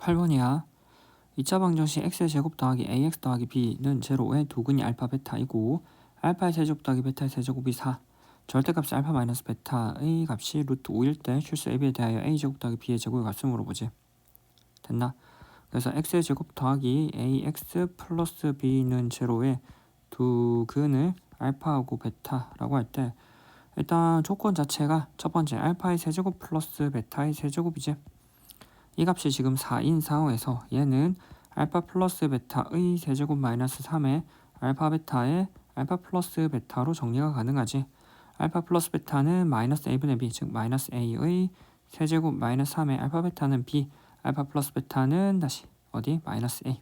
8번이야. 2차 방정식 x의 제곱 더하기 ax 더하기 b는 제로의 두근이 알파 베타이고 알파의 세제곱 더하기 베타의 세제곱이 4 절대값이 알파 마이너스 베타의 값이 루트 5일 때 실수 ab에 대하여 a제곱 더하기 b의 제곱의 값을 물어보지. 됐나? 그래서 x의 제곱 더하기 ax 플러스 b는 제로의 두근을 알파하고 베타라고 할 때 일단 조건 자체가 첫 번째 알파의 세제곱 플러스 베타의 세제곱이지. 이 값이 지금 4인 상황에서 얘는 알파 플러스 베타의 세제곱 마이너스 3의 알파 베타의 알파 플러스 베타로 정리가 가능하지. 알파 플러스 베타는 마이너스 a분의 b 즉 마이너스 a의 세제곱 마이너스 3의 알파 베타는 b 알파 플러스 베타는 다시 어디? 마이너스 a.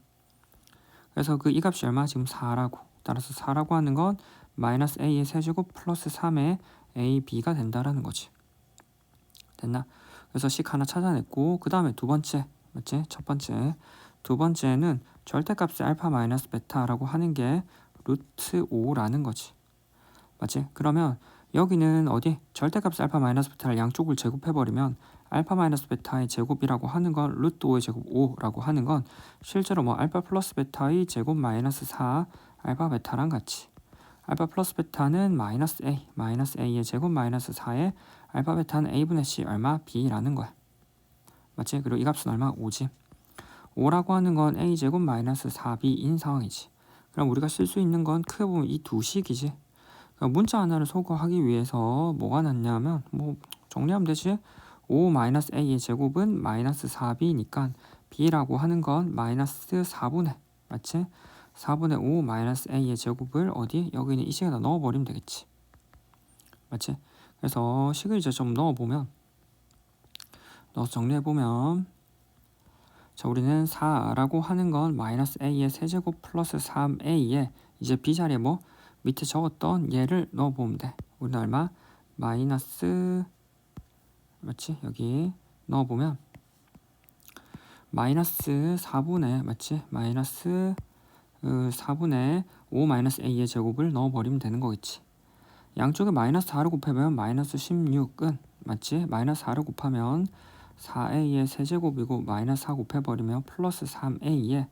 그래서 그 이 값이 얼마? 지금 4라고. 따라서 4라고 하는 건 마이너스 a의 세제곱 플러스 3의 a b가 된다라는 거지. 됐나 그래서 식 하나 찾아냈고 그 다음에 두 번째 맞지? 첫 번째. 두 번째는 절대값의 알파 마이너스 베타라고 하는 게 루트 5라는 거지. 맞지? 그러면 여기는 어디? 절대값 알파 마이너스 베타를 양쪽을 제곱해버리면 알파 마이너스 베타의 제곱이라고 하는 건 루트 5의 제곱 5라고 하는 건 실제로 뭐 알파 플러스 베타의 제곱 마이너스 4 알파 베타랑 같이. 알파 플러스 베타는 마이너스 a 마이너스 a의 제곱 마이너스 4의 알파 베타는 a분의 c 얼마 b라는 거야 맞지? 그리고 이 값은 얼마? 5지 5라고 하는 건 a 제곱 마이너스 4b인 상황이지 그럼 우리가 쓸 수 있는 건 크게 보면 이 두 식이지 그러니까 문자 하나를 소거하기 위해서 뭐가 났냐면 뭐 정리하면 되지 5-a의 제곱은 마이너스 4b니까 b라고 하는 건 마이너스 4분의 맞지? 4분의 5 마이너스 a의 제곱을 어디? 여기 있는 이 식에다 넣어버리면 되겠지 맞지? 그래서 식을 이제 좀 넣어보면 넣어서 정리해보면 자 우리는 4라고 하는 건 마이너스 a의 세제곱 플러스 3a에 이제 b 자리에 뭐 밑에 적었던 얘를 넣어보면 돼. 우리는 얼마? 마이너스 맞지? 여기 넣어보면 마이너스 4분의 맞지? 마이너스 4분의 5 마이너스 a의 제곱을 넣어버리면 되는 거겠지. 양쪽에 마이너스 4를 곱하면 마이너스 16은 맞지? 마이너스 4를 곱하면 4a의 세제곱이고 마이너스 4 곱해버리면 플러스 3a의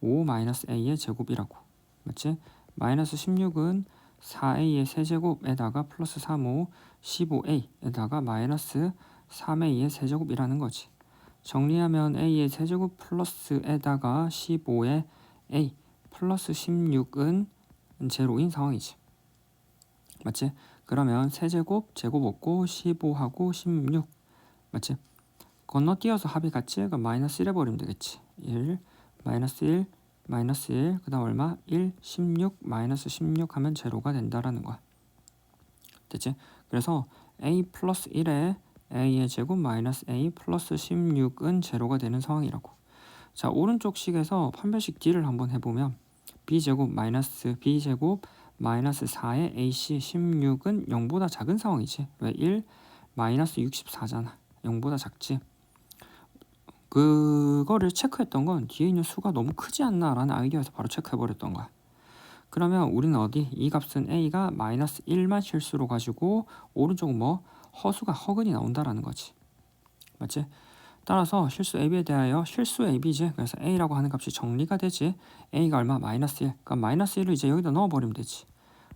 5 마이너스 a의 제곱이라고 맞지? 마이너스 16은 4a의 세제곱에다가 플러스 3, 5, 15a에다가 마이너스 3a의 세제곱이라는 거지. 정리하면 a의 세제곱 플러스에다가 15의 a 플러스 16은 제로인 상황이지. 맞지? 그러면 세제곱, 제곱 없고 15하고 16 맞지? 건너뛰어서 합이 같지? 그럼 마이너스 1 해버리면 되겠지. 1, 마이너스 1, 마이너스 1, 그 다음 얼마? 1, 16, 마이너스 16 하면 제로가 된다라는 거야. 됐지? 그래서 a 플러스 1에 a의 제곱 마이너스 a 플러스 16은 제로가 되는 상황이라고. 자, 오른쪽 식에서 판별식 D를 한번 해보면 b제곱 마이너스 b제곱 마이너스 4의 ac 16은 0보다 작은 상황이지. 왜? 1 마이너스 64잖아. 0보다 작지. 그거를 체크했던 건 뒤에 있는 수가 너무 크지 않나 라는 아이디어에서 바로 체크해버렸던 거야. 그러면 우리는 어디 이 값은 a가 마이너스 1만 실수로 가지고 오른쪽은 뭐 허수가 허근이 나온다라는 거지. 맞지? 따라서 실수 ab에 대하여 실수 ab지. 그래서 a라고 하는 값이 정리가 되지. a가 얼마? 마이너스 1. 그럼 마이너스 1을 이제 여기다 넣어버리면 되지.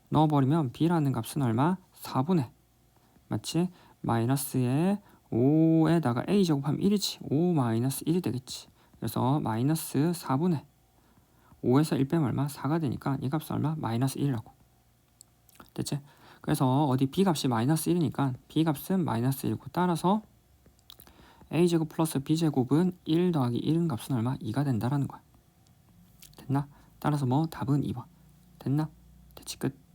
넣어버리면 b라는 값은 얼마? 4분의 맞지? 마이너스에 5에다가 a 제곱하면 1이지. 5 마이너스 1이 되겠지. 그래서 마이너스 4분의 5에서 1 빼면 얼마? 4가 되니까 이 값은 얼마? 마이너스 1이라고. 됐지? 그래서 어디 b 값이 마이너스 1이니까 b 값은 마이너스 1이고 따라서 a제곱 플러스 b제곱은 1 더하기 1은 값은 얼마? 2가 된다라는 거야. 됐나? 따라서 뭐 답은 2번. 됐나? 됐지 끝.